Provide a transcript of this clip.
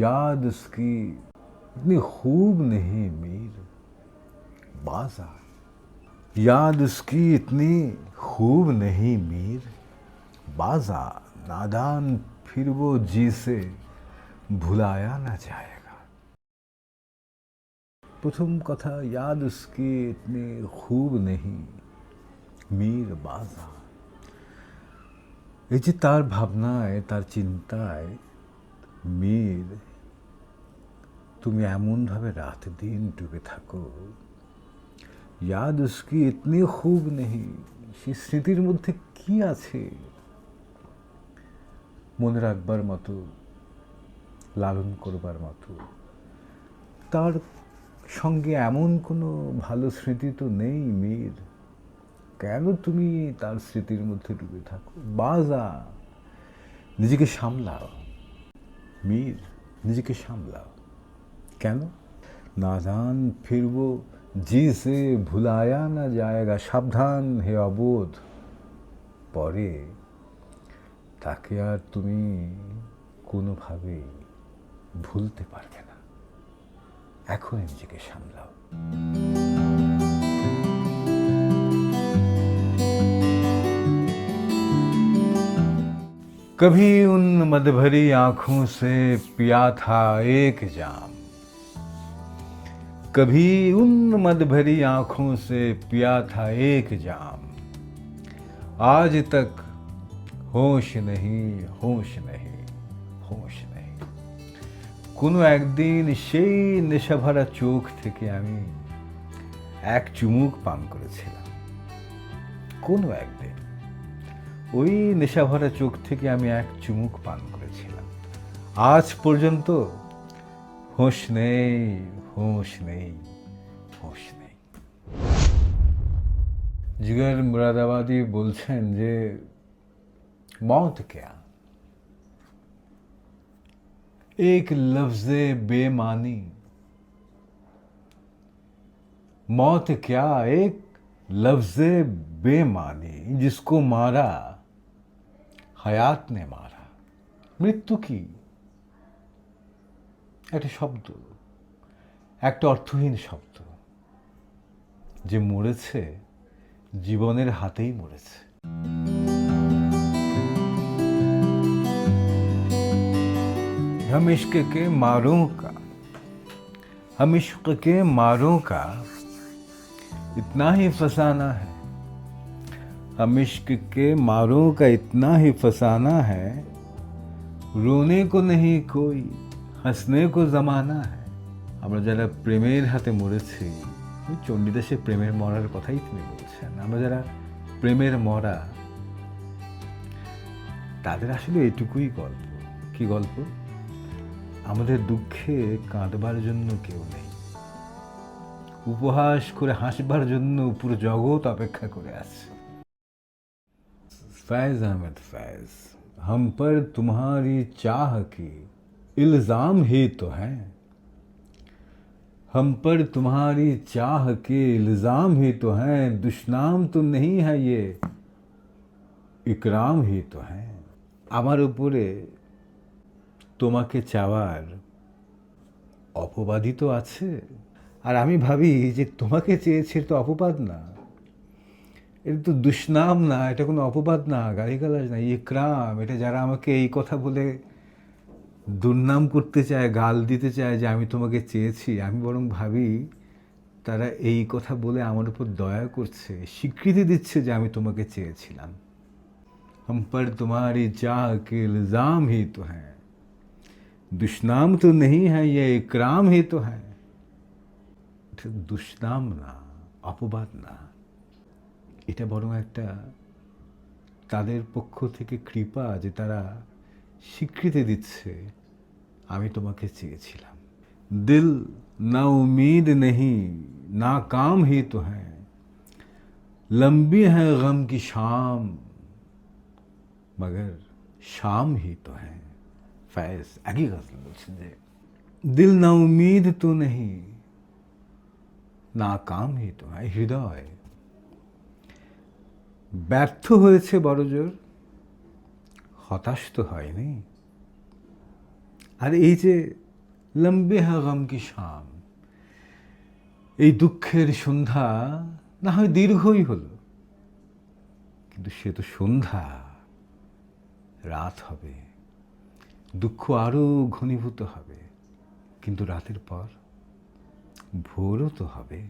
याद उसकी इतनी खूब नहीं मीर बाजा याद उसकी इतनी खूब नहीं मीर बाजा नादान फिर वो जी से ভুলায়া না जाएगा প্রথম কথা याद उसकी इतनी खूब नहीं মীর বাজা এই যে তার ভাবনায় তার চিন্তায় মীর তুমি এমনভাবে রাত দিন ডুবে থাকো। ইয়াদ উসকি ইতনি খুব নেই সেই স্মৃতির মধ্যে কি আছে? মনে রাখবার মতো, লালন করবার মতো। তার সঙ্গে এমন কোনো ভালো স্মৃতি তো নেই মীর কেন তুমি তার স্মৃতির মধ্যে ডুবে থাকো? বাজা, নিজেকে সামলাও। মীর নিজেকে সামলাও। কেন? নাদান ফিরবো জি সে ভুলায়া না জায়গা সাবধান হে অবোধ। পরে তাকে আর তুমি কোনোভাবেই ভুলতে পারবে না। এখনই নিজেকে সামলাও। कभी उन मदभरी आंखों से पिया था एक जाम कभी उन मदभरी आंखों से पिया था एक जाम आज तक होश नहीं होश नहीं হোশ নেই কোনো একদিন সেই নেশাভরা চোখ থেকে আমি এক চুমুক পান করেছিলাম কোনো একদিন ওই নেশাভরা চোখ থেকে আমি এক চুমুক পান করেছিলাম আজ পর্যন্ত হোঁশ নেই হোঁশ নেই হোঁশ নেই জিগার মুরাদাবাদি বলছেন যে মত क्या एक लफ्ज बेमानी मौत क्या एक लफ्ज बेमानी जिसको मारा হায়াত নে মারা মৃত্যু কি একটা শব্দ একটা অর্থহীন শব্দ যে মরেছে জীবনের হাতেই মরেছে हम इश्क के मारों का हम इश्क के मारों का इतना ही फसाना है हम इश्क के मारों का इतना ही फसाना है रोने को नहीं कोई হাসনে কো জামানা হ্যায় আমরা যারা প্রেমের হাতে মরেছি ওই চণ্ডীদাসের প্রেমের মরার কথাই তিনি বলছেন আমরা যারা প্রেমের মরা তাদের আসলে এটুকুই গল্প কি গল্প আমাদের দুঃখে কাঁদবার জন্য কেউ নেই উপহাস করে হাসবার জন্য পুরো জগৎ অপেক্ষা করে আছে फैज़ अहमद फैज़ हम पर तुम्हारी चाह की इल्ज़ाम ही तो है हम पर तुम्हारी चाह के इल्ज़ाम ही तो हैं दुश्नाम तो नहीं है ये ইকরাম হি তো হ্যাঁ আমার উপরে তোমাকে চাওয়ার অপবাদই তো আছে আর আমি ভাবি যে তোমাকে চেয়েছে তো অপবাদ না এটা তো দুষ্নাম না, এটা কোনো অপবাদ না, গালিগালাজ না ইকরাম এটা যারা আমাকে এই কথা বলে দুর্নাম করতে চায়, গাল দিতে চায় যে আমি তোমাকে চেয়েছি, আমি বরং ভাবি তারা এই কথা বলে আমার উপর দয়া করছে, স্বীকৃতি দিচ্ছে যে আমি তোমাকে চেয়েছিলাম। হম পর তোমার চা কে ইলজাম হি তো হ্যাঁ দুষ্নাম তো নেই হ্যাঁ ইয়ে ইকরাম হি তো হ্যাঁ দুষ্নাম না, অপবাদ না। এটা বড় একটা তাদের পক্ষ থেকে কৃপা যে তারা স্বীকৃতি দিচ্ছে আমি তোমাকে চেয়েছিলাম দিল না উমিদ নেই না কাম হি তো হ্যাঁ লম্বি হ্যাঁ গম কি শাম मगर শাম হি তো হ্যাঁ फैज आगे গজল বলছেন যে দিল না উমিদ তো নেই নাকাম হি তো হ্যাঁ হৃদয় ব্যর্থ হয়েছে বড়জোর, হতাশ তো হয়নি। আর এই যে লম্বে হাগম কি শাম, এই দুঃখের সন্ধ্যা না হয় দীর্ঘই হলো, কিন্তু সে তো সন্ধ্যা, রাত হবে, দুঃখ আরও ঘনীভূত হবে, কিন্তু রাতের পর ভোরও তো হবে।